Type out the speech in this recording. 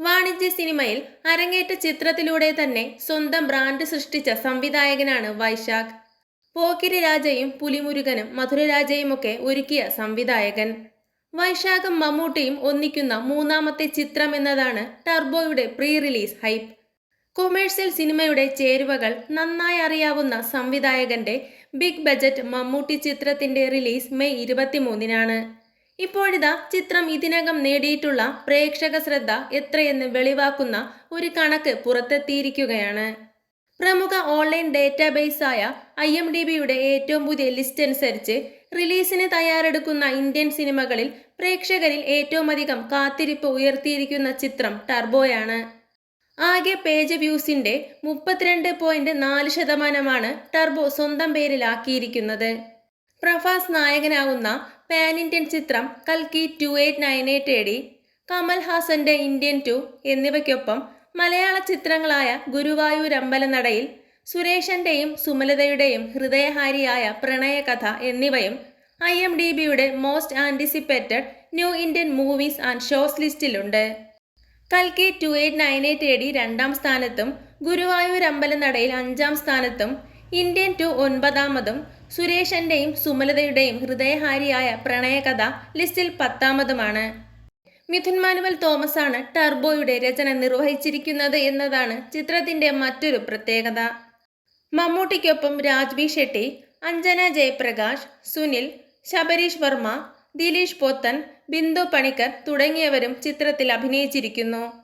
വാണിജ്യ സിനിമയിൽ അരങ്ങേറ്റ ചിത്രത്തിലൂടെ തന്നെ സ്വന്തം ബ്രാൻഡ് സൃഷ്ടിച്ച സംവിധായകനാണ് വൈശാഖ്. പോക്കിരി രാജയും പുലിമുരുകനും മധുരരാജയും ഒക്കെ ഒരുക്കിയ സംവിധായകൻ. വൈശാഖും മമ്മൂട്ടിയും ഒന്നിക്കുന്ന മൂന്നാമത്തെ ചിത്രം എന്നതാണ് ടർബോയുടെ പ്രീ റിലീസ് ഹൈപ്പ്. കൊമേഴ്സ്യൽ സിനിമയുടെ ചേരുവകൾ നന്നായി അറിയാവുന്ന സംവിധായകന്റെ ബിഗ് ബജറ്റ് മമ്മൂട്ടി ചിത്രത്തിന്റെ റിലീസ് മെയ് ഇരുപത്തിമൂന്നിനാണ്. ഇപ്പോഴിതാ ചിത്രം ഇതിനകം നേടിയിട്ടുള്ള പ്രേക്ഷക ശ്രദ്ധ എത്രയെന്ന് വെളിവാക്കുന്ന ഒരു കണക്ക് പുറത്തെത്തിയിരിക്കുകയാണ്. പ്രമുഖ ഓൺലൈൻ ഡേറ്റാബേസായ ഐ എം ഡി ബിയുടെ ഏറ്റവും പുതിയ ലിസ്റ്റ് അനുസരിച്ച് റിലീസിന് തയ്യാറെടുക്കുന്ന ഇന്ത്യൻ സിനിമകളിൽ പ്രേക്ഷകരിൽ ഏറ്റവും അധികം കാത്തിരിപ്പ് ഉയർത്തിയിരിക്കുന്ന ചിത്രം ടർബോയാണ്. ആകെ പേജ് വ്യൂസിന്റെ മുപ്പത്തിരണ്ട് പോയിന്റ് നാല് ശതമാനമാണ് ടർബോ സ്വന്തം പേരിലാക്കിയിരിക്കുന്നത്. പ്രഭാസ് നായകനാവുന്ന പാൻ ഇന്ത്യൻ ചിത്രം കൽക്കി two eight nine eight A D Kamal ഹാസന്റെ Indian two എന്നിവയ്ക്കൊപ്പം മലയാള ചിത്രങ്ങളായ ഗുരുവായൂർ അമ്പലനടയിൽ സുരേഷന്റെയും സുമലതയുടെയും ഹൃദയഹാരിയായ പ്രണയകഥ എന്നിവയും ഐ എം ഡി ബിയുടെ most anticipated new Indian movies and shows ലിസ്റ്റിലുണ്ട്. കൽക്കി two eight nine eight A D രണ്ടാം സ്ഥാനത്തും ഗുരുവായൂർ അമ്പലനടയിൽ അഞ്ചാം സ്ഥാനത്തും ഇന്ത്യൻ ടു ഒൻപതാമതും സുരേഷന്റെയും സുമലതയുടെയും ഹൃദയഹാരിയായ പ്രണയകഥ ലിസ്റ്റിൽ പത്താമതുമാണ്. മിഥുൻ മാനുവൽ തോമസ് ആണ് ടർബോയുടെ രചന നിർവഹിച്ചിരിക്കുന്നത് എന്നതാണ് ചിത്രത്തിന്റെ മറ്റൊരു പ്രത്യേകത. മമ്മൂട്ടിക്കൊപ്പം രാജ്ബി ഷെട്ടി അഞ്ജന ജയപ്രകാശ് സുനിൽ ശബരീഷ് വർമ്മ ദിലീഷ് പോത്തൻ ബിന്ദു പണിക്കർ തുടങ്ങിയവരും ചിത്രത്തിൽ അഭിനയിച്ചിരിക്കുന്നു.